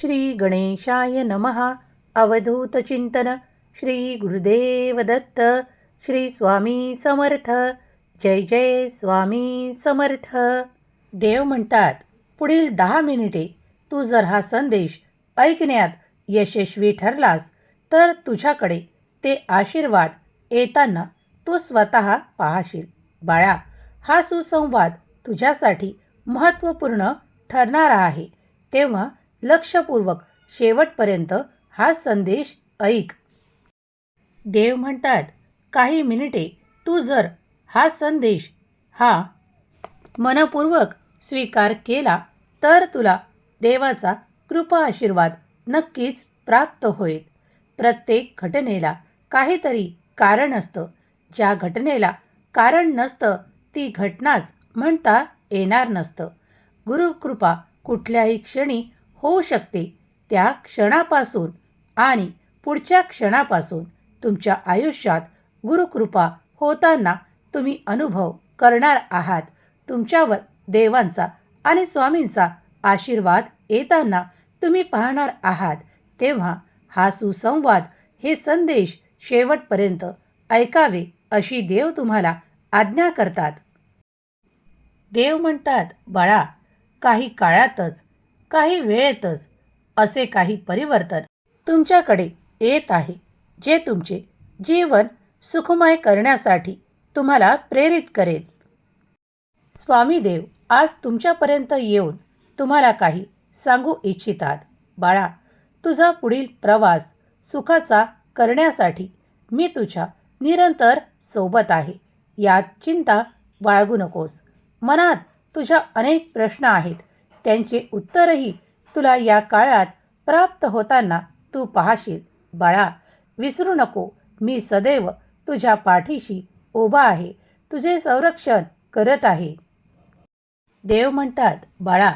श्री गणेशाय नमः अवधूतचिंतन श्री गुरुदेव दत्त. श्री स्वामी समर्थ. जय जय स्वामी समर्थ. देव म्हणतात पुढील दहा मिनिटे तू जर हा संदेश ऐकण्यात यशस्वी ठरलास तर तुझ्याकडे ते आशीर्वाद येताना तू स्वतः पाहशील. बाळा हा सुसंवाद तुझ्यासाठी महत्त्वपूर्ण ठरणारा आहे. तेव्हा लक्षपूर्वक शेवटपर्यंत हा संदेश ऐक. देव म्हणतात काही मिनिटे तू जर हा संदेश हा मनपूर्वक स्वीकार केला तर तुला देवाचा कृपा आशीर्वाद नक्कीच प्राप्त होईल. प्रत्येक घटनेला काहीतरी कारण असतं. ज्या घटनेला कारण नसतं ती घटनाच म्हणता येणार नसतं. गुरुकृपा कुठल्याही क्षणी होऊ शकते. त्या क्षणापासून आणि पुढच्या क्षणापासून तुमच्या आयुष्यात गुरुकृपा होताना तुम्ही अनुभव करणार आहात. तुमच्यावर देवांचा आणि स्वामींचा आशीर्वाद येताना तुम्ही पाहणार आहात. तेव्हा हा सुसंवाद हे संदेश शेवटपर्यंत ऐकावे अशी देव तुम्हाला आज्ञा करतात. देव म्हणतात बाळा काही काळातच काही वेळेतच असे काही परिवर्तन तुमच्याकडे येत आहे जे तुमचे जीवन सुखमय करण्यासाठी तुम्हाला प्रेरित करेल. स्वामी देव आज तुमच्यापर्यंत येऊन तुम्हाला काही सांगू इच्छितात. बाळा तुझा पुढील प्रवास सुखाचा करण्यासाठी मी तुझ्या निरंतर सोबत आहे. यात चिंता बाळगू नकोस. मनात तुझ्या अनेक प्रश्न आहेत. त्यांचे उत्तरही तुला या काळात प्राप्त होताना तू पाहशील. बाळा विसरू नको. मी सदैव तुझ्या पाठीशी उभा आहे. तुझे संरक्षण करत आहे. देव म्हणतात बाळा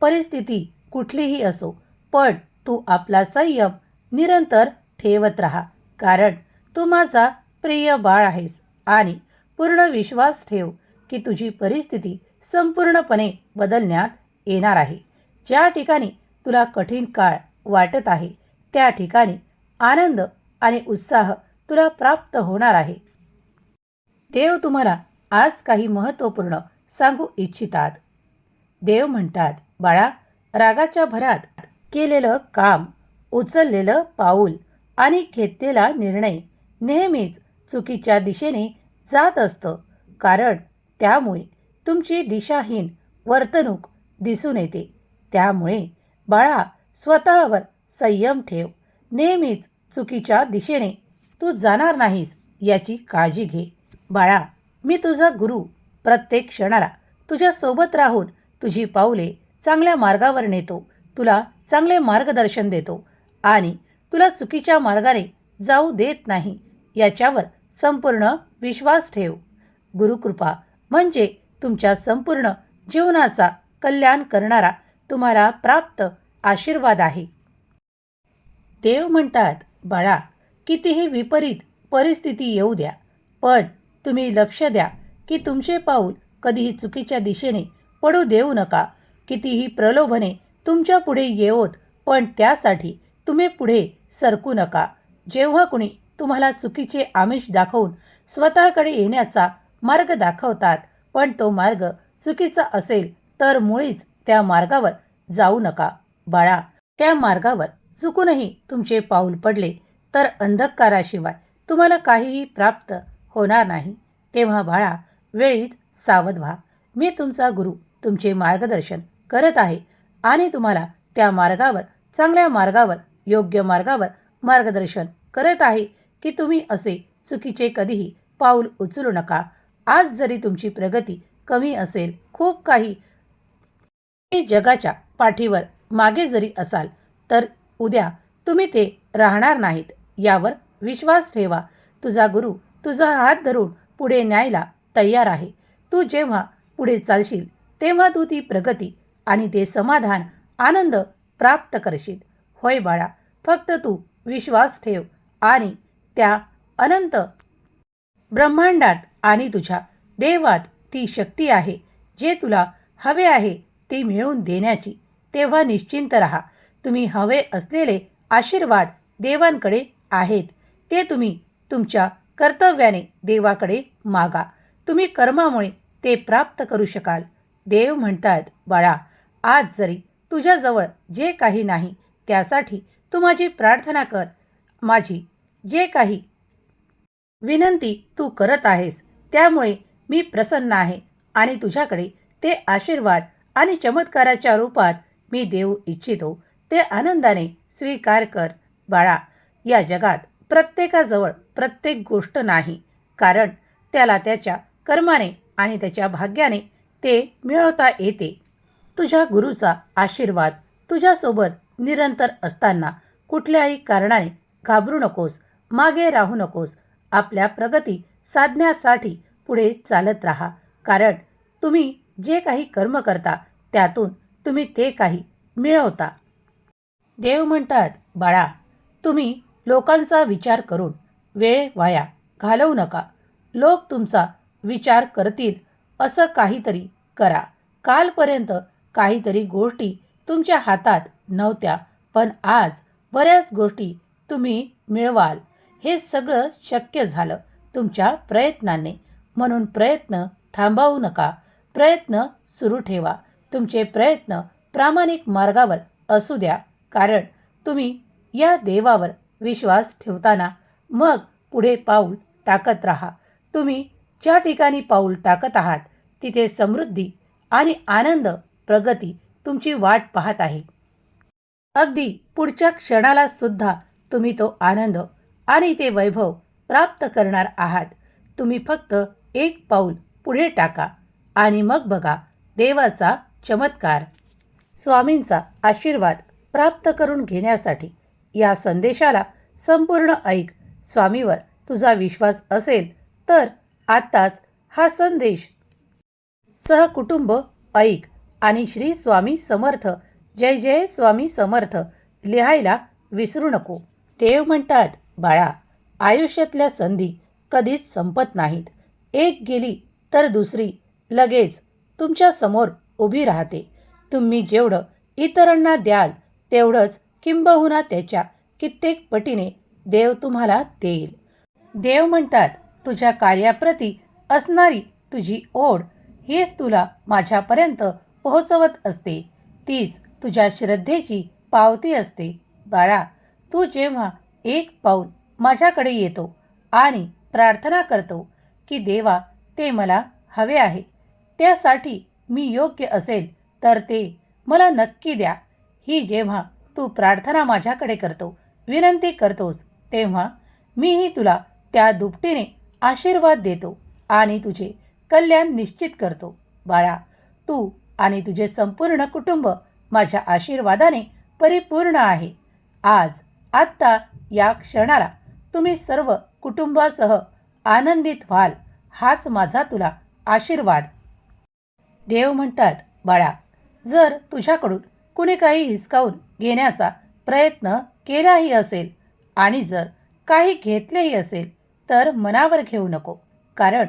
परिस्थिती कुठलीही असो पण तू आपला संयम निरंतर ठेवत राहा. कारण तू माझा प्रिय बाळ आहेस आणि पूर्ण विश्वास ठेव की तुझी परिस्थिती संपूर्णपणे बदलण्यात येणार आहे. ज्या ठिकाणी तुला कठीण काळ वाटत आहे त्या ठिकाणी आनंद आणि उत्साह तुला प्राप्त होणार आहे. देव तुम्हाला आज काही महत्त्वपूर्ण सांगू इच्छितात. देव म्हणतात बाळा रागाच्या भरात केलेलं काम उचललेलं पाऊल आणि घेतलेला निर्णय नेहमीच चुकीच्या दिशेने जात असतं. कारण त्यामुळे तुमची दिशाहीन वर्तणूक दिसून येते. त्यामुळे बाळा स्वतःवर संयम ठेव. नेहमीच चुकीच्या दिशेने तू जाणार नाहीस याची काळजी घे. बाळा मी तुझा गुरु. प्रत्येक क्षणाला तुझ्यासोबत राहून तुझी पावले चांगल्या मार्गावर नेतो. तुला चांगले मार्गदर्शन देतो आणि तुला चुकीच्या मार्गाने जाऊ देत नाही याच्यावर संपूर्ण विश्वास ठेव. गुरुकृपा म्हणजे तुमच्या संपूर्ण जीवनाचा कल्याण करणारा तुम्हाला प्राप्त आशीर्वाद आहे. देव म्हणतात बाळा कितीही विपरीत परिस्थिती येऊ द्या पण तुम्ही लक्ष द्या की तुमचे पाऊल कधीही चुकीच्या दिशेने पडू देऊ नका. कितीही प्रलोभने तुमच्यापुढे येवोत पण त्यासाठी तुम्ही पुढे सरकू नका. जेव्हा कुणी तुम्हाला चुकीचे आमिष दाखवून स्वतःकडे येण्याचा मार्ग दाखवतात पण तो मार्ग चुकीचा असेल तर मुळीच त्या मार्गावर जाऊ नका बाळा. त्या मार्गावर चुकूनही तुमचे पाऊल पडले तर अंधकाराशिवाय तुम्हाला काहीही प्राप्त होणार नाही. तेव्हा बाळा वेळीच सावध व्हा. मी तुमचा गुरु तुमचे मार्गदर्शन करत आहे आणि तुम्हाला त्या मार्गावर चांगल्या मार्गावर योग्य मार्गावर मार्गदर्शन करत आहे की तुम्ही असे चुकीचे कधीही पाऊल उचलू नका. आज जरी तुमची प्रगती कमी असेल खूप काही जगाच्या पाठीवर मागे जरी असाल तर उद्या तुम्ही ते राहणार नाहीत. यावर विश्वास ठेवा. तुझा गुरु तुझा हात धरून पुढे न्यायला तयार आहे. तू जेव्हा पुढे चालशील तेव्हा तू ती प्रगती आणि ते समाधान आनंद प्राप्त करशील. होय बाळा फक्त तू विश्वास ठेव आणि त्या अनंत ब्रह्मांडात आणि तुझ्या देवात ती शक्ती आहे जे तुला हवे आहे. ती मिळवून देण्याची. तेव्हा निश्चिंत राहा. तुम्ही हवे असलेले आशीर्वाद देवांकडे आहेत. ते तुम्ही तुमच्या कर्तव्याने देवाकडे मागा. तुम्ही कर्मामुळे ते प्राप्त करू शकाल. देव म्हणतात बाळा आज जरी तुझ्याजवळ जे काही नाही त्यासाठी तू माझी प्रार्थना कर. माझी जे काही विनंती तू करत आहेस त्यामुळे मी प्रसन्न आहे आणि तुझ्याकडे ते आशीर्वाद आणि चमत्काराच्या रूपात मी देऊ इच्छितो. ते आनंदाने स्वीकार कर बाळा. या जगात प्रत्येकाजवळ प्रत्येक गोष्ट नाही. कारण त्याला त्याच्या कर्माने आणि त्याच्या भाग्याने ते मिळवता येते. तुझ्या गुरुचा आशीर्वाद तुझ्यासोबत निरंतर असताना कुठल्याही कारणाने घाबरू नकोस मागे राहू नकोस. आपल्या प्रगती साधण्यासाठी पुढे चालत राहा. कारण तुम्ही जे काही कर्म करता त्यातून तुम्ही ते काही मिळवता. देव म्हणतात बाळा तुम्ही लोकांचा विचार करून वेळ वाया घालवू नका. लोक तुमचा विचार करतील असं काहीतरी करा. कालपर्यंत काहीतरी गोष्टी तुमच्या हातात नव्हत्या पण आज बऱ्याच गोष्टी तुम्ही मिळवाल. हे सगळं शक्य झालं तुमच्या प्रयत्नाने. म्हणून प्रयत्न थांबवू नका. प्रयत्न सुरू ठेवा. तुमचे प्रयत्न प्रामाणिक मार्गावर असू द्या. कारण तुम्ही या देवावर विश्वास ठेवताना मग पुढे पाऊल टाकत राहा. तुम्ही ज्या ठिकाणी पाऊल टाकत आहात तिथे समृद्धी आणि आनंद प्रगती तुमची वाट पाहत आहे. अगदी पुढच्या क्षणाला सुद्धा तुम्ही तो आनंद आणि ते वैभव प्राप्त करणार आहात. तुम्ही फक्त एक पाऊल पुढे टाका. आणि मग बघा देवाचा चमत्कार. स्वामींचा आशीर्वाद प्राप्त करून घेण्यासाठी या संदेशाला संपूर्ण ऐक. स्वामीवर तुझा विश्वास असेल तर आत्ताच हा संदेश. सहकुटुंब ऐक आणि श्री स्वामी समर्थ जय जय स्वामी समर्थ लिहायला विसरू नको. देव म्हणतात बाळा आयुष्यातल्या संधी कधीच संपत नाहीत. एक गेली तर दुसरी लगेच तुमच्यासमोर उभी राहते. तुम्ही जेवढं इतरांना द्याल तेवढंच किंबहुना त्याच्या कित्येक पटीने देव तुम्हाला देईल. देव म्हणतात तुझ्या कार्याप्रती असणारी तुझी ओढ हीच तुला माझ्यापर्यंत पोहोचवत असते. तीच तुझ्या श्रद्धेची पावती असते. बाळा तू जेव्हा एक पाऊल माझ्याकडे येतो आणि प्रार्थना करतो की देवा ते मला हवे आहे. त्यासाठी मी योग्य असेल तर ते मला नक्की द्या. ही जेव्हा तू प्रार्थना माझ्याकडे करतो विनंती करतोस तेव्हा मीही तुला त्या दुपटीने आशीर्वाद देतो आणि तुझे कल्याण निश्चित करतो. बाळा तू आणि तुझे संपूर्ण कुटुंब माझ्या आशीर्वादाने परिपूर्ण आहे. आज आत्ता या क्षणाला तुम्ही सर्व कुटुंबासह आनंदित व्हाल हाच माझा तुला आशीर्वाद. देव म्हणतात बाळा जर तुझ्याकडून कुणी काही हिसकावून घेण्याचा प्रयत्न केलाही असेल आणि जर काही घेतलेही असेल तर मनावर घेऊ नको. कारण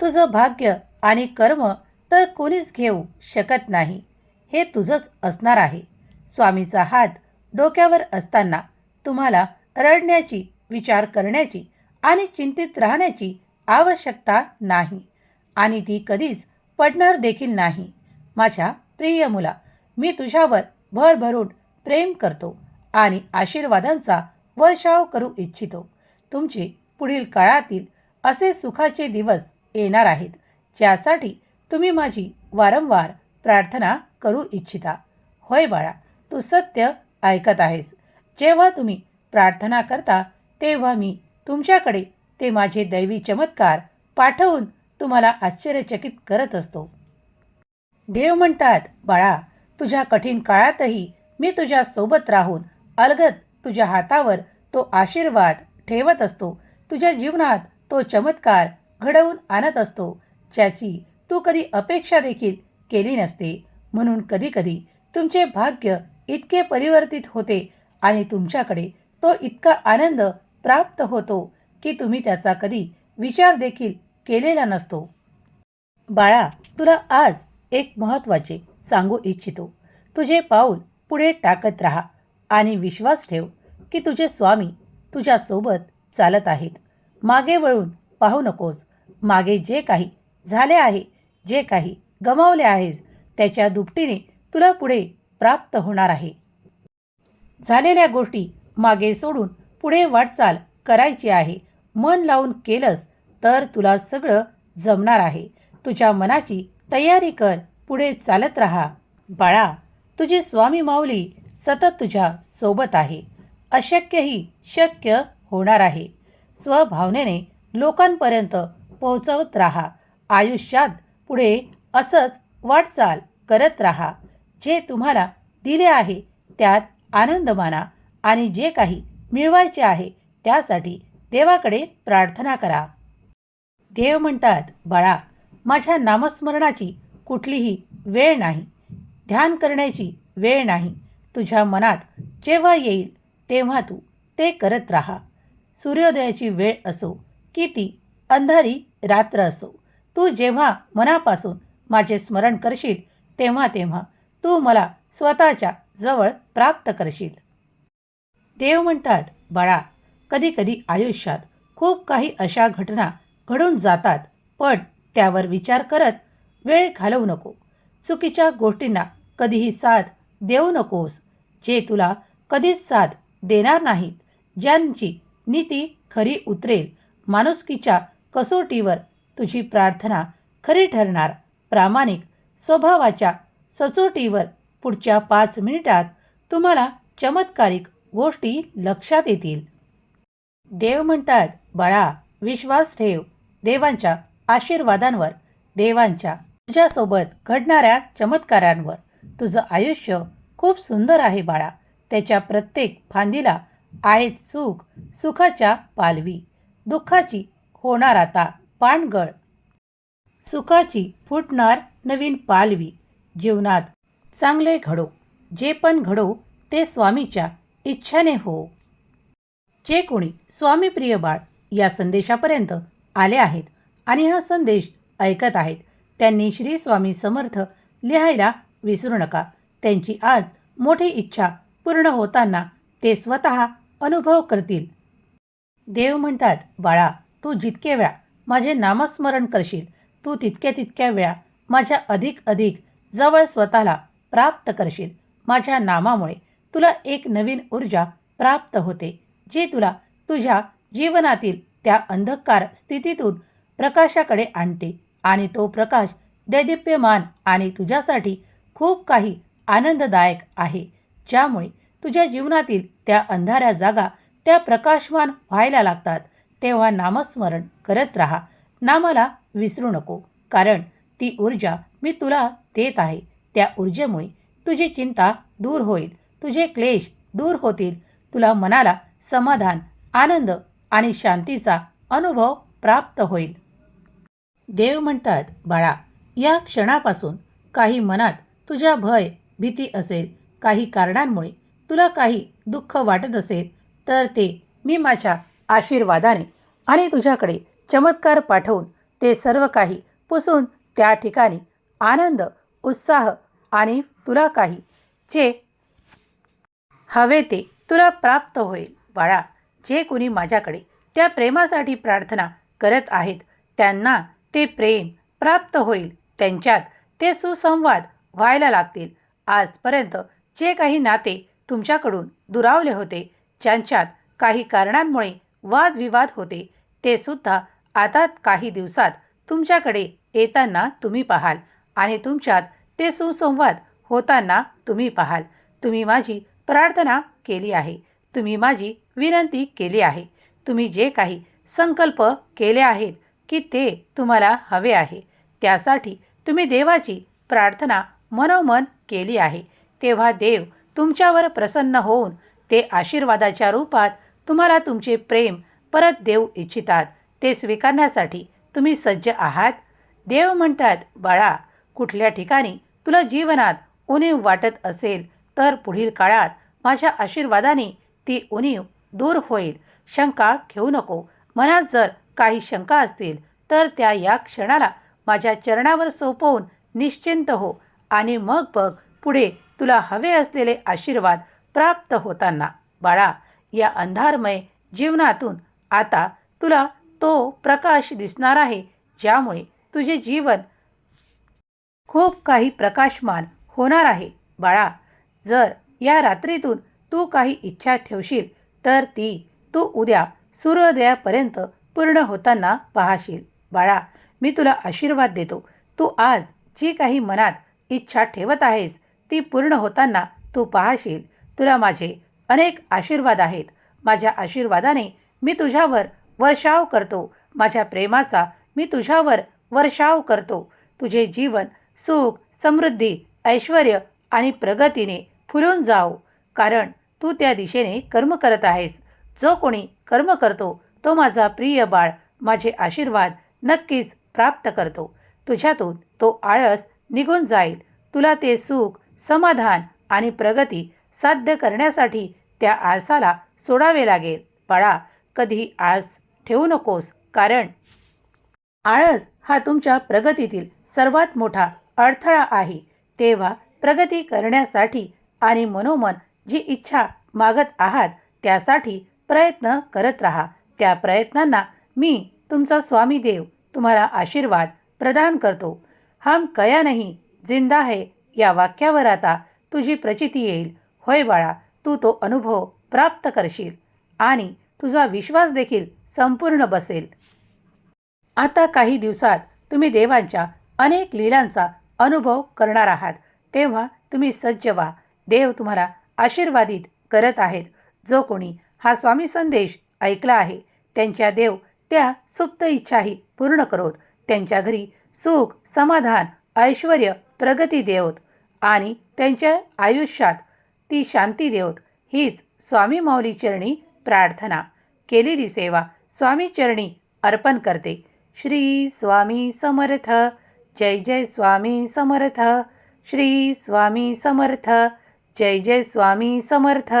तुझं भाग्य आणि कर्म तर कोणीच घेऊ शकत नाही. हे तुझंच असणार आहे. स्वामीचा हात डोक्यावर असताना तुम्हाला रडण्याची विचार करण्याची आणि चिंतित राहण्याची आवश्यकता नाही. आणि ती कधीच पडणार देखील नाही. माझ्या प्रिय मुला मी तुझ्यावर भरभरून प्रेम करतो आणि आशीर्वादांचा वर्षाव करू इच्छितो. तुमचे पुढील काळातील असे सुखाचे दिवस येणार आहेत ज्यासाठी तुम्ही माझी वारंवार प्रार्थना करू इच्छिता. होय बाळा तू सत्य ऐकत आहेस. जेव्हा तुम्ही प्रार्थना करता तेव्हा मी तुमच्याकडे ते माझे दैवी चमत्कार पाठवून तुम्हाला आश्चर्यचकित करत असतो. देव म्हणतात बाळा तुझ्या कठीण काळातही मी तुझ्या सोबत राहून अलगत तुझ्या हातावर तो आशीर्वाद ठेवत असतो. तुझ्या जीवनात तो चमत्कार घडवून आणत असतो ज्याची तू कधी अपेक्षा देखील केली नसते. म्हणून कधीकधी तुमचे भाग्य इतके परिवर्तित होते आणि तुमच्याकडे तो इतका आनंद प्राप्त होतो की तुम्ही त्याचा कधी विचार देखील केलेला नसतो. बाळा तुला आज एक महत्त्वाचे सांगू इच्छितो. तुझे पाऊल पुढे टाकत राहा आणि विश्वास ठेव की तुझे स्वामी तुझ्यासोबत चालत आहेत. मागे वळून पाहू नकोस. मागे जे काही झाले आहे जे काही गमावले आहेस त्याच्या दुपटीने तुला पुढे प्राप्त होणार आहे. झालेल्या गोष्टी मागे सोडून पुढे वाटचाल करायची आहे. मन लावून केलंस तर तुला सगळं जमणार आहे. तुझ्या मनाची तयारी कर. पुढे चालत राहा. बाळा तुझी स्वामी माऊली सतत तुझ्या सोबत आहे. अशक्यही शक्य होणार आहे. स्वभावनेने लोकांपर्यंत पोहोचवत राहा. आयुष्यात पुढे असंच वाटचाल करत राहा. जे तुम्हाला दिले आहे त्यात आनंद माना आणि जे काही मिळवायचे आहे त्यासाठी देवाकडे प्रार्थना करा. देव म्हणतात बाळा माझ्या नामस्मरणाची कुठलीही वेळ नाही. ध्यान करण्याची वेळ नाही. तुझ्या मनात जेव्हा येईल तेव्हा तू ते करत राहा. सूर्योदयाची वेळ असो की ती अंधारी रात्र असो. तू जेव्हा मनापासून माझे स्मरण करशील तेव्हा तेव्हा तू मला स्वतःच्या जवळ प्राप्त करशील. देव म्हणतात बाळा कधी कधी आयुष्यात खूप काही अशा घटना घडून जातात पण त्यावर विचार करत वेळ घालवू नको. चुकीच्या गोष्टींना कधीही साथ देऊ नकोस. जे तुला कधीच साथ देणार नाहीत ज्यांची नीती खरी उतरेल माणुसकीच्या कसोटीवर तुझी प्रार्थना खरी ठरणार. प्रामाणिक स्वभावाच्या सचोटीवर पुढच्या पाच मिनिटात तुम्हाला चमत्कारिक गोष्टी लक्षात येतील. देव म्हणतात बाळा विश्वास ठेव. देवांच्या आशीर्वादांवर देवांच्या तुझ्यासोबत घडणाऱ्या चमत्कारांवर. तुझं आयुष्य खूप सुंदर आहे बाळा. त्याच्या प्रत्येक फांदीला आहेत सुख सुखाच्या पालवी. दुःखाची होणार आता पानगळ सुखाची फुटणार नवीन पालवी. जीवनात चांगले घडो. जे पण घडो ते स्वामीच्या इच्छाने हो. जे कोणी स्वामीप्रिय बाळ या संदेशापर्यंत आले आहेत आणि हा संदेश ऐकत आहेत. त्यांनी श्री स्वामी समर्थ लिहायला विसरू नका. त्यांची आज मोठी इच्छा पूर्ण होताना ते स्वतः अनुभव करतील. देव म्हणतात बाळा तू जितके वेळा माझे नामस्मरण करशील तू तितक्या तितक्या वेळा माझ्या अधिक अधिक जवळ स्वतःला प्राप्त करशील. माझ्या नामामुळे तुला एक नवीन ऊर्जा प्राप्त होते जी तुला तुझ्या जीवनातील त्या अंधकार स्थितीतून प्रकाशाकडे आणते आणि तो प्रकाश दैदिप्यमान आणि तुझ्यासाठी खूप काही आनंददायक आहे. ज्यामुळे तुझ्या जीवनातील त्या अंधाऱ्या जागा त्या प्रकाशमान व्हायला लागतात. तेव्हा नामस्मरण करत राहा. नामाला विसरू नको कारण ती ऊर्जा मी तुला देत आहे. त्या ऊर्जेमुळे तुझी चिंता दूर होईल तुझे क्लेश दूर होतील तुला मनाला समाधान आनंद आणि शांतीचा अनुभव प्राप्त होईल. देव म्हणतात बाळा या क्षणापासून काही मनात तुझ्या भय भीती असेल काही कारणांमुळे तुला काही दुःख वाटत असेल तर ते मी माझ्या आशीर्वादाने आणि तुझ्याकडे चमत्कार पाठवून ते सर्व काही पुसून त्या ठिकाणी आनंद उत्साह आणि तुला काही जे हवे ते तुला प्राप्त होईल. बाळा जे कोणी माझ्याकडे त्या प्रेमासाठी प्रार्थना करत आहेत त्यांना ते प्रेम प्राप्त होईल. त्यांच्यात ते सुसंवाद व्हायला लागतील. आजपर्यंत जे काही नाते तुमच्याकडून दुरावले होते ज्यांच्यात काही कारणांमुळे वादविवाद होते ते सुद्धा आता काही दिवसात तुमच्याकडे येताना तुम्ही पाहाल आणि तुमच्यात ते सुसंवाद होताना तुम्ही पाहाल. तुम्ही माझी प्रार्थना केली आहे. तुम्ही माझी विनंती केली आहे. तुम्ही जे काही संकल्प केले आहेत की ते तुम्हाला हवे आहे त्यासाठी तुम्ही देवाची प्रार्थना मनोमन केली आहे. तेव्हा देव तुमच्यावर प्रसन्न होऊन ते आशीर्वादाच्या रूपात तुम्हाला तुमचे प्रेम परत देऊ इच्छितात. ते स्वीकारण्यासाठी तुम्ही सज्ज आहात. देव म्हणतात बाळा कुठल्या ठिकाणी तुला जीवनात उणीव वाटत असेल तर पुढील काळात माझ्या आशीर्वादाने ती उणीव दूर होईल. शंका घेऊ नको. मनात जर काही शंका असतील तर त्या या क्षणाला माझ्या चरणावर सोपवून निश्चिंत हो आणि मग बघ पुढे तुला हवे असलेले आशीर्वाद प्राप्त होताना. बाळा या अंधारमय जीवनातून आता तुला तो प्रकाश दिसणार आहे ज्यामुळे तुझे जीवन खूप काही प्रकाशमान होणार आहे. बाळा जर या रात्रीतून तू काही इच्छा ठेवशील तर ती तू उद्या सूर्योदयापर्यंत पूर्ण होताना पाहशील. बाळा मी तुला आशीर्वाद देतो. तू आज जी काही मनात इच्छा ठेवत आहेस ती पूर्ण होताना तू पाहशील. तुला माझे अनेक आशीर्वाद आहेत. माझ्या आशीर्वादाने मी तुझ्यावर वर्षाव करतो. माझ्या प्रेमाचा मी तुझ्यावर वर्षाव करतो. तुझे जीवन सुख समृद्धी ऐश्वर आणि प्रगतीने फुलून जाओ. कारण तू त्या दिशेने कर्म करत आहेस. जो कोणी कर्म करतो तो माझा प्रिय बाळ माझे आशीर्वाद नक्कीच प्राप्त करतो. तुझ्यातून तो आळस निघून जाईल. तुला ते सुख समाधान आणि प्रगती साध्य करण्यासाठी त्या आळसाला सोडावे लागेल. बाळा कधी आळस ठेवू नकोस कारण आळस हा तुमच्या प्रगतीतील सर्वात मोठा अडथळा आहे. तेव्हा प्रगती करण्यासाठी आणि मनोमन जी इच्छा मागत आहात त्यासाठी प्रयत्न करत राहा. त्या प्रयत्नांना मी तुमचा स्वामी देव तुम्हाला आशीर्वाद प्रदान करतो. हम कया नाही जिंदा है या वाक्यावर आता तुझी प्रचिती येईल. होय बाळा तू तो अनुभव प्राप्त करशील आणि तुझा विश्वास देखील संपूर्ण बसेल. आता काही दिवसात तुम्ही देवांच्या अनेक लीलांचा अनुभव करणार आहात. तेव्हा तुम्ही सज्ज व्हा. देव तुम्हाला आशीर्वादित करत आहेत. जो कोणी हा स्वामी संदेश ऐकला आहे त्यांच्या देव त्या सुप्त इच्छाही पूर्ण करोत. त्यांच्या घरी सुख समाधान ऐश्वर प्रगती देवत आणि त्यांच्या आयुष्यात ती शांती देवत. हीच स्वामी माऊली चरणी प्रार्थना. केलेली सेवा स्वामी चरणी अर्पण करते. श्री स्वामी समर्थ. जय जय स्वामी समर्थ. श्री स्वामी समर्थ. जय जय स्वामी समर्थ.